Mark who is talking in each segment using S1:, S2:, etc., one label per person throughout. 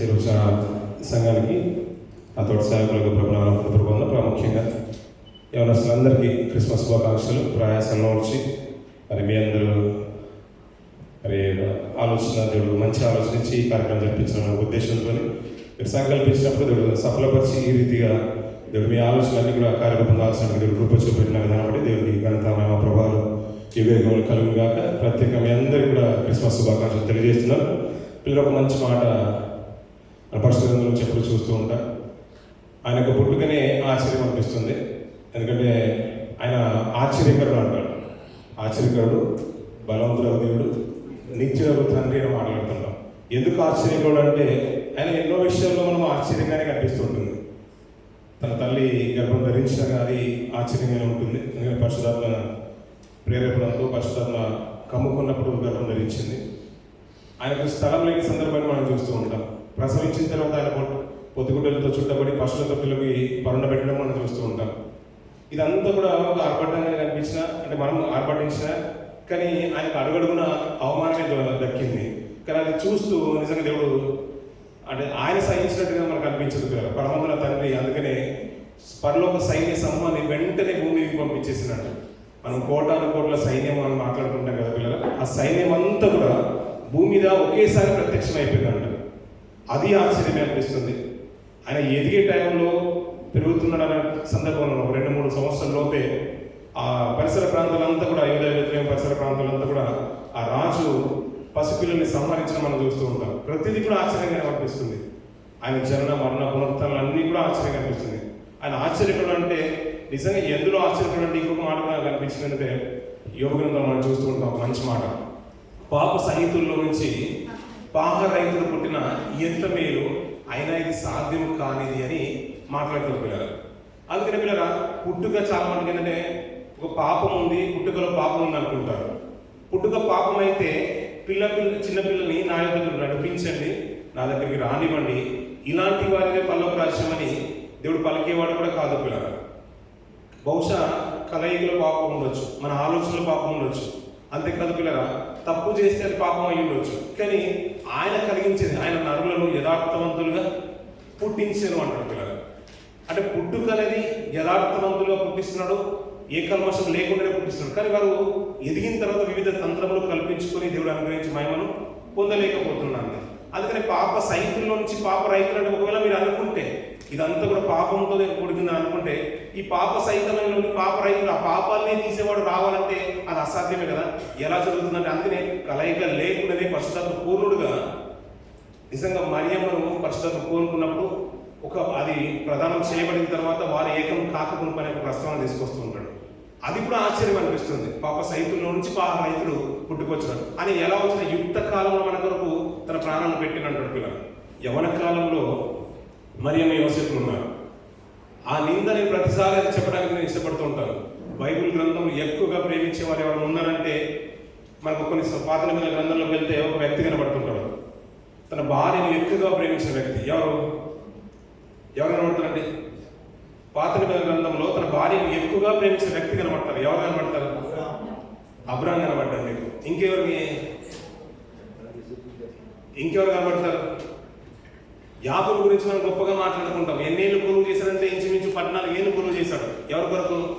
S1: చేరువచ్చిన సంఘానికి ఆ తోటి సేవకులకు ప్రభుత్వం ప్రభుత్వంలో ప్రాముఖ్యంగా యవనస్తులందరికీ క్రిస్మస్ శుభాకాంక్షలు ప్రయాసంలో వచ్చి మరి మీ అందరూ మరి ఆలోచన దేవుడు మంచి ఆలోచన ఇచ్చి ఈ కార్యక్రమం జరిపించిన ఉద్దేశంతో మీరు సంకల్పించినప్పుడు దేవుడు సఫలపరిచి ఈ రీతిగా దేవుడు మీ ఆలోచనలన్నీ కూడా కార్యక్రమం కావాల్సిన దేవుడు రూప చూపెట్టిన విధానం బట్టి దేవుడికి ఘనత మహిమ ప్రభావాలు వివేకములు కలుగు గాక ప్రత్యేకంగా మీ అందరికీ కూడా క్రిస్మస్ శుభాకాంక్షలు తెలియజేస్తున్నాను. పిల్లలు ఒక మంచి మాట మన పరిశుభ్రంలో చూస్తూ ఉంటా. ఆయన యొక్క పుట్టుకనే ఆశ్చర్యం అనిపిస్తుంది. ఎందుకంటే ఆయన ఆశ్చర్యకరుడు అంటాడు. ఆశ్చర్యకరుడు బలవంతుడు దేవుడు నిత్యులకు తండ్రి అని మాట్లాడుతున్నాం ఎందుకు ఆశ్చర్యకరుడు అంటే ఆయన ఎన్నో విషయాల్లో మనం ఆశ్చర్యంగానే కనిపిస్తుంటుంది తన తల్లి గర్భం ధరించిన అది ఆశ్చర్యంగానే ఉంటుంది. ఎందుకంటే పరిశుధాత్మ ప్రేరేపణతో పరిశుధాత్మ కమ్ముకున్నప్పుడు గర్భం ధరించింది. ఆయనకు స్థలం లేని సందర్భాన్ని మనం చూస్తూ ఉంటాం. ప్రసవించిన తర్వాత ఆయన పొట్టు పొద్దుగుడ్డలతో చుట్టబడి పశువుల తొట్టులకి పరుండ పెట్టడం మనం చూస్తూ ఉంటాం. ఇదంతా కూడా ఒక ఆర్భటంగా కనిపించిన అంటే మనం ఆర్భటించిన కానీ ఆయనకు అడుగడుగున అవమానమే దక్కింది. కానీ అది చూస్తూ నిజంగా దేవుడు అంటే ఆయన సహించినట్టుగా మనకు అనిపించదు కదా పరమంతుల తండ్రి అందుకనే పరలోక సైన్య సమూహాన్ని వెంటనే భూమికి పంపించేసినట్టు. మనం కోటాను కోట్ల సైన్యం అని మాట్లాడుకుంటాం కదా పిల్లలు. ఆ సైన్యం అంతా కూడా భూమి మీద ఒకేసారి ప్రత్యక్షం అయిపోయిందంట అది ఆశ్చర్యమే అనిపిస్తుంది. ఆయన ఎదిగే టైంలో పెరుగుతున్నాడు అనే సందర్భంలో ఒక రెండు మూడు సంవత్సరాల లోపే ఆ పరిసర ప్రాంతాలంతా కూడా అయోధ్య వ్యతిరేక పరిసర ప్రాంతాలంతా కూడా ఆ రాజు పసిపిల్లల్ని సంహరించడం మనం చూస్తూ ఉంటాం. ప్రతిదీ కూడా ఆశ్చర్యంగా అనిపిస్తుంది. ఆయన జనన మరణ పునరుత్థానాలు అన్నీ కూడా ఆశ్చర్యంగా అనిపిస్తుంది. ఆయన ఆశ్చర్యకుడు అంటే నిజంగా ఎందులో ఆశ్చర్యకుడు అంటే ఇంకొక మాట నాకు అనిపించిందంటే యోగ గ్రంథం మనం చూస్తూ ఉంటాం మంచి మాట. పాప సహితుల్లో నుంచి పాహ రైతులు పుట్టిన ఎంత మేలు అయినా ఇది సాధ్యం కానిది అని మాట్లాడుతూ పిల్లలు అందుకని పిల్లల పుట్టుక చాలా మందికి ఏంటంటే ఒక పాపం ఉంది పుట్టుకలో పాపం ఉంది అనుకుంటారు. పుట్టుక పాపం అయితే పిల్ల పిల్ల చిన్న పిల్లల్ని నా యొక్క నడిపించండి నా దగ్గరికి రానివ్వండి. ఇలాంటి వారిదే పల్లవ రాజ్యం అని దేవుడు పలికేవాడు కూడా కాదు పిల్లల బహుశా కలయికలో పాపం ఉండొచ్చు మన ఆలోచనలో పాపం ఉండొచ్చు. అంతేకాదు పిల్లరా తప్పు చేస్తే అది పాపం అయి ఉండొచ్చు. కానీ ఆయన కలిగించేది ఆయన నరులను యథార్థవంతులుగా పుట్టించాను అంటాడు పిల్లలు. అంటే పుట్టుక అనేది యథార్థవంతులుగా పుట్టిస్తున్నాడు ఏ కల్మషం లేకుండానే పుట్టిస్తున్నాడు. కానీ వారు ఎదిగిన తర్వాత వివిధ తంత్రములు కల్పించుకొని దేవుడు అనుగ్రహించి మహిమను పొందలేకపోతున్నాను అందుకని పాప సైతుల్లో నుంచి పాప రైతులు అంటే ఒకవేళ మీరు అనుకుంటే ఇదంతా కూడా పాపంతో కూడుకుందని అనుకుంటే ఈ పాప సహితమైన పాప రైతులు ఆ పాపాలనే తీసేవాడు రావాలంటే అది అసాధ్యమే కదా? ఎలా జరుగుతుందంటే అందుకనే కలయిక లేకుండానే పరిశుద్ధత్వ పూర్ణుడుగా నిజంగా మరియమ్మను పరిశుద్ధత్వ కోరుకున్నప్పుడు ఒక అది ప్రదానం చేయబడిన తర్వాత వారు ఏకం కాకమును పని ఒక ప్రస్తావన తీసుకొస్తూ ఉంటాడు. అది కూడా ఆశ్చర్యం అనిపిస్తుంది. పాప సైతుల్లో నుంచి పాప రైతులు పుట్టుకొచ్చినాడు అని ఎలా వచ్చిన యుక్త కాలంలో మన కొరకు తన ప్రాణాలను పెట్టినంటాడు పిల్లలు. యవన కాలంలో మరియమ్మ యోసేపులు ఉన్నారు. ఆ నిందని ప్రతిసారి అది చెప్పడానికి నేను ఇష్టపడుతూ ఉంటాను. బైబిల్ గ్రంథం ఎక్కువగా ప్రేమించే వారు ఎవరైనా ఉన్నారంటే మనకు కొన్ని పాత మీద గ్రంథంలోకి వెళ్తే ఒక వ్యక్తి కనబడుతుంటాడు. తన భార్యను ఎక్కువగా ప్రేమించిన వ్యక్తి ఎవరు? ఎవరు కనబడతారండి? పాత నిబంధన గ్రంథంలో తన భార్యను ఎక్కువగా ప్రేమించిన వ్యక్తి కనబడతారు. ఎవరు కనబడతారు? అబ్రాహం కనబడ్డారు మీకు. ఇంకెవరికి ఇంకెవరు కనబడతారు? యాపుల గురించి మనం గొప్పగా మాట్లాడుకుంటాం. ఎన్నేళ్ళు కొలువు చేశాడంటే ఇంచుమించు పద్నాలుగు ఏళ్ళు కొలువు చేశాడు. ఎవరి కొరకు?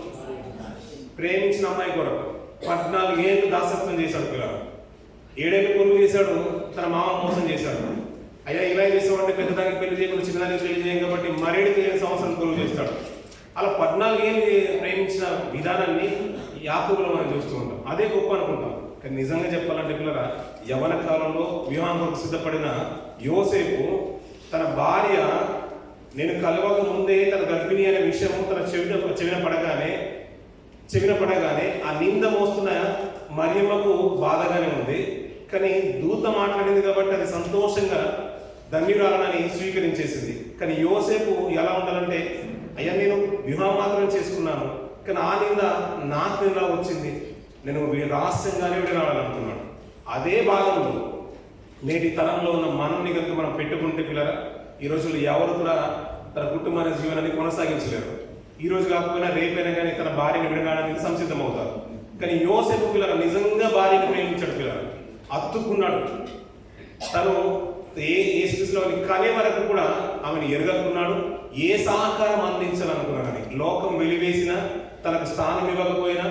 S1: ప్రేమించిన అమ్మాయి కొరకు. పద్నాలుగు ఏళ్ళు దాసత్వం చేశాడు పిల్లలు ఏడేళ్ళు కొలువు చేశాడు తన మామ మోసం చేశాడు. అయ్యా ఇలా చేసామంటే పెద్దదానికి పెళ్ళి చేయకుండా చిన్నదానికి పెళ్ళి చేయం కాబట్టి మరేడికి ఏడు సంవత్సరం కొలువు చేస్తాడు. అలా పద్నాలుగు ఏళ్ళు ప్రేమించిన విధానాన్ని యాకోబులో మనం చూస్తూ ఉంటాం. అదే గొప్ప అనుకుంటాం. కానీ నిజంగా చెప్పాలంటే పిల్లల యవన కాలంలో వివాహం సిద్ధపడిన యోసేపు తన భార్య నేను కలవక ముందే తన గర్భిణి అనే విషయం తన చెవిన చెవిన పడగానే చెవిన పడగానే ఆ నింద మోస్తున్న మరియమ్మకు బాధగానే ఉంది. కానీ దూత మాట్లాడింది కాబట్టి అది సంతోషంగా ధన్యురాలని స్వీకరించేసింది. కానీ యోసేపు ఎలా ఉండాలంటే అయ్యా నేను వివాహం మాత్రం చేసుకున్నాను కానీ ఆ నింద నాకు ఇలా వచ్చింది? నేను రహస్యంగానే రావాలనుకున్నాను అదే భాగంలో నేటి తరంలో ఉన్న మనల్ని కనుక మనం పెట్టుకుంటే పిల్లరా ఈ రోజుల్లో ఎవరు కూడా తన కుటుంబాన్ని జీవనాన్ని కొనసాగించలేరు. ఈ రోజు కాకపోయినా రేపైనా కానీ తన భార్యను విడగాడానికి సంసిద్ధమవుతారు. కానీ యోసేపు పిల్లలు నిజంగా భార్యను ప్రేమించాడు పిల్లలు. అత్తుకున్నాడు. తను ఏ ఏ స్థితిలో కనే వరకు కూడా ఆమెను ఎరగకున్నాడు. ఏ సహకారం అందించాలనుకున్నాడని లోకం వెలివేసినా తనకు స్థానం ఇవ్వకపోయినా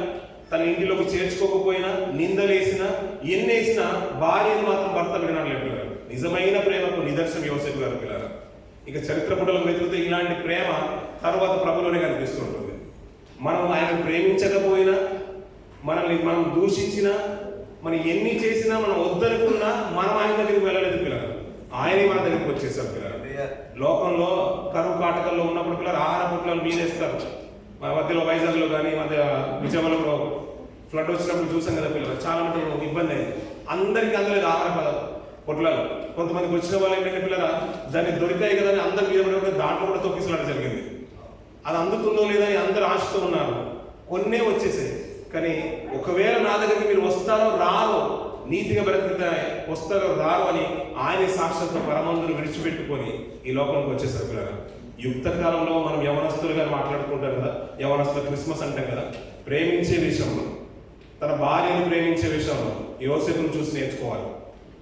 S1: తన ఇంటిలోకి చేర్చుకోకపోయినా నిందలేసిన ఎన్నేసినా భార్యను మాత్రం భర్త వినడం లేదు నిజమైన ప్రేమకు నిదర్శనం యోసేపు గారు పిల్లలు. ఇక చరిత్ర పుటలకు వెతుకుతే ఇలాంటి ప్రేమ తర్వాత ప్రభులోనే కనిపిస్తుంటుంది మనం ఆయన ప్రేమించకపోయినా మనల్ని మనం దూషించినా మనం ఎన్ని చేసినా మనం వద్దనుకున్నా మనం ఆయన దగ్గరికి వెళ్ళలేదు పిల్లలు. ఆయనే మన దగ్గరికి వచ్చేసారు పిల్లలు. లోకంలో కరువు కాటకల్లో ఉన్నప్పుడు పిల్లలు ఆహార పొట్లాలు మీదేస్తారు. మధ్యలో వైజాగ్లో కానీ మధ్య విజయవాడలో ఫ్లడ్ వచ్చినప్పుడు చూసాం కదా పిల్లలు. చాలా మంది ఇబ్బంది అయింది. అందరికీ అందలేదు ఆహార పద పొట్లాలు. కొంతమందికి వచ్చిన వాళ్ళు ఏంటంటే పిల్లల దాన్ని దొరికాయి కదా అని అందరి మీద కూడా దాంట్లో కూడా తొక్కిసలాట జరిగింది. అది అందుతుందో లేదని అందరు ఆశతో ఉన్నారు. కొన్నే వచ్చేసాయి. కానీ ఒకవేళ నా దగ్గరికి మీరు వస్తారో రారో నీతిగా బ్రతికితే వస్తారో రారో అని ఆయన సాక్షాత్ పరమందును విడిచిపెట్టుకొని ఈ లోకంలోకి వచ్చేసారు పిల్లలు యుక్త కాలంలో మనం యవనస్తులుగా మాట్లాడుకుంటాం కదా యవనస్తులు క్రిస్మస్ అంటాం కదా ప్రేమించే విషయంలో తన భార్యను ప్రేమించే విషయంలో యోసేపును చూసి నేర్చుకోవాలి.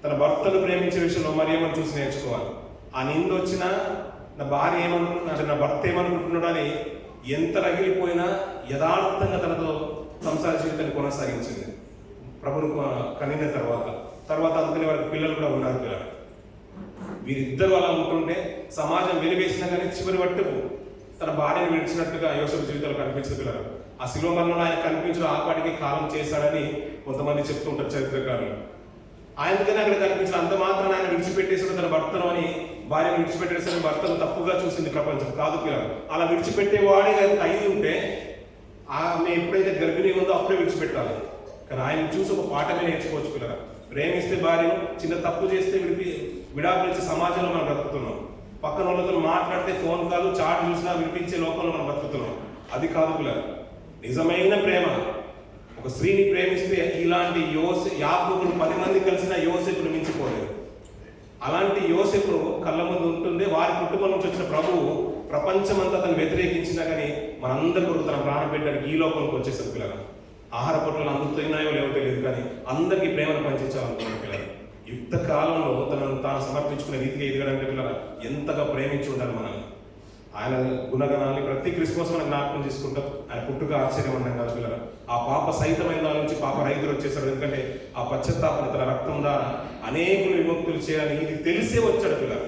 S1: తన భర్తను ప్రేమించే విషయంలో మరియమ్మను చూసి నేర్చుకోవాలి. ఆ నింద వచ్చినా నా భార్య ఏమనుకుంటున్నాడు నా భర్త ఏమనుకుంటున్నాడు అని ఎంత రగిలిపోయినా యథార్థంగా తనతో సంసార జీవితాన్ని కొనసాగించింది. ప్రభును కనిన తర్వాత తర్వాత అందుకని వారికి పిల్లలు కూడా ఉన్నారు పిల్లలు. వీరిద్దరు అలా ఉంటుంటే సమాజం వెలివేసినా కానీ చివరి వట్టుకు తన భార్యను విడిచినట్టుగా యోసఫ్ జీవితంలో కనిపించదు పిల్లలు. ఆ శిలువ మరణంలో ఆయన కనిపించిన ఆపాటికి కాలం చేశాడని కొంతమంది చెప్తూ ఉంటారు చరిత్రకారులు. ఆయనకైనా అక్కడ కనిపించిన అంత మాత్రం ఆయన విడిచిపెట్టేసాడు తన భర్తను అని భార్య విడిచిపెట్టేసిన భర్తను తప్పుగా చూసింది ప్రపంచం. కాదు పిల్లలు అలా విడిచిపెట్టేవాడే కనుక అయి ఉంటే ఆమె ఎప్పుడైతే గర్భిణీ ఉందో అప్పుడే విడిచిపెట్టాలి. కానీ ఆయన చూసి ఒక పాఠమే నేర్చుకోవచ్చు పిల్లలు. ప్రేమిస్తే భార్యను చిన్న తప్పు చేస్తే విడిపి విడాకులు సమాజంలో మనం బ్రతుకుతున్నాం. పక్కన వాళ్ళతో మాట్లాడితే ఫోన్ కాల్ చాట్ చూసినా వినిపించే లోకంలో మనం బతుకుతున్నాం. అది కాదు పిల్లలు నిజమైన ప్రేమ. ఒక స్త్రీని ప్రేమిస్తే ఇలాంటి యోస యాకోబులు పది మంది కలిసిన యోసేపును మించిపోలేదు. అలాంటి యోసేపును కళ్ళ ముందు ఉంటుండే వారి కుటుంబం నుంచి వచ్చిన ప్రభువు ప్రపంచమంతా తను వ్యతిరేకించినా కానీ మనందరి కొరకు తన ప్రాణం పెట్టడానికి ఈ లోకంలోకి వచ్చేసారు పిల్లలు ఆహార పొట్టలు అందుతున్నాయో లేవో తెలియదు కానీ అందరికీ ప్రేమను పంచించాలనుకున్నారు పిల్లలు తనను తాను సమర్పించుకునే రీతిగా ఎదగడానికి పిల్లలు ఎంతగా ప్రేమించి ఉండాలి మనల్ని. ఆయన గుణగణాన్ని ప్రతి క్రిస్మస్ మనం జ్ఞాపకం చేసుకుంటాం. ఆయన పుట్టుక ఆశ్చర్యం ఉంటాం కదా పిల్లల. ఆ పాప సహితమైన దాని నుంచి పాప రైతులు వచ్చేసారు ఎందుకంటే ఆ పశ్చత్తాపన తన రక్తం ద్వారా అనేకులు విముక్తులు చేయాలని ఇది తెలిసే వచ్చాడు పిల్లలు.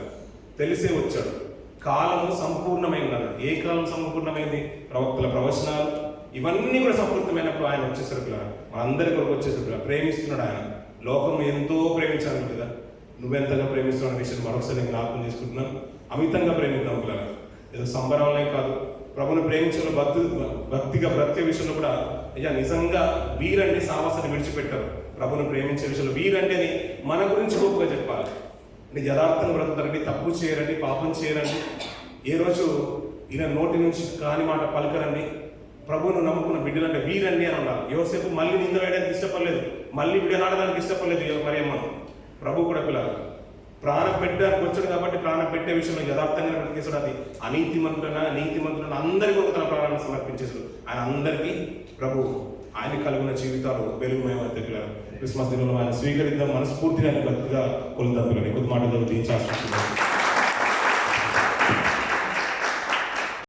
S1: తెలిసే వచ్చాడు. కాలము సంపూర్ణమై అన్నది ఏ కాలం సంపూర్ణమైంది? ప్రవక్తల ప్రవచనాలు. ఇవన్నీ కూడా సంపూర్ణమైనప్పుడు ఆయన వచ్చేసారు పిల్లలు. మనందరి కొరకు వచ్చేసారు పిల్లలు. ప్రేమిస్తున్నాడు ఆయన. లోకం ఎంతో ప్రేమించాలి కదా? నువ్వెంతగా ప్రేమిస్తున్నావు అనే విషయం మరొకసారి నేను జ్ఞాపకం చేసుకుంటున్నాను. అమితంగా ప్రేమిద్దాం పిల్లలు ఏదో సంబరంలో కాదు. ప్రభుని ప్రేమించిన భక్తి భక్తిగా బ్రతికే విషయంలో కూడా అయ్యా నిజంగా వీరండి సాహసాన్ని విడిచిపెట్టారు. ప్రభుని ప్రేమించే విషయంలో వీరండి అని మన గురించి గొప్పగా చెప్పాలి. అంటే యథార్థంగా బ్రతుకుతారండి తప్పు చేయరండి పాపం చేయరండి. ఏ రోజు ఈయన నోటి నుంచి కాని మాట పలకరండి. ప్రభువును నమ్ముకున్న బిడ్డలంటే వీరండి అని అన్నారు. యోసేపు మళ్ళీ నింద వేయడానికి ఇష్టపడలేదు. మళ్ళీ విడనాడడానికి ఇష్టపడలేదు మరియమ్మను ప్రభు కూడా పిల్లలు ప్రాణం పెట్టడానికి వచ్చాడు కాబట్టి ప్రాణం పెట్టే విషయంలో యథార్థంగా బ్రతికేసాడు అది అనీతి మంత్రులైనా నీతి మంత్రులైనా అందరికీ ఒక తన ప్రాణాన్ని సమర్పించేసాడు ఆయన అందరికీ ప్రభు ఆయన కలిగిన జీవితాలు వెలుగుమయమైతే పిల్లలు. క్రిస్మస్ దినంలో ఆయన స్వీకరిద్దాం మనస్ఫూర్తిగా ఆయన భక్తిగా కొలుద్దాం పిల్లలు. కొద్ది మాటలు దీనికి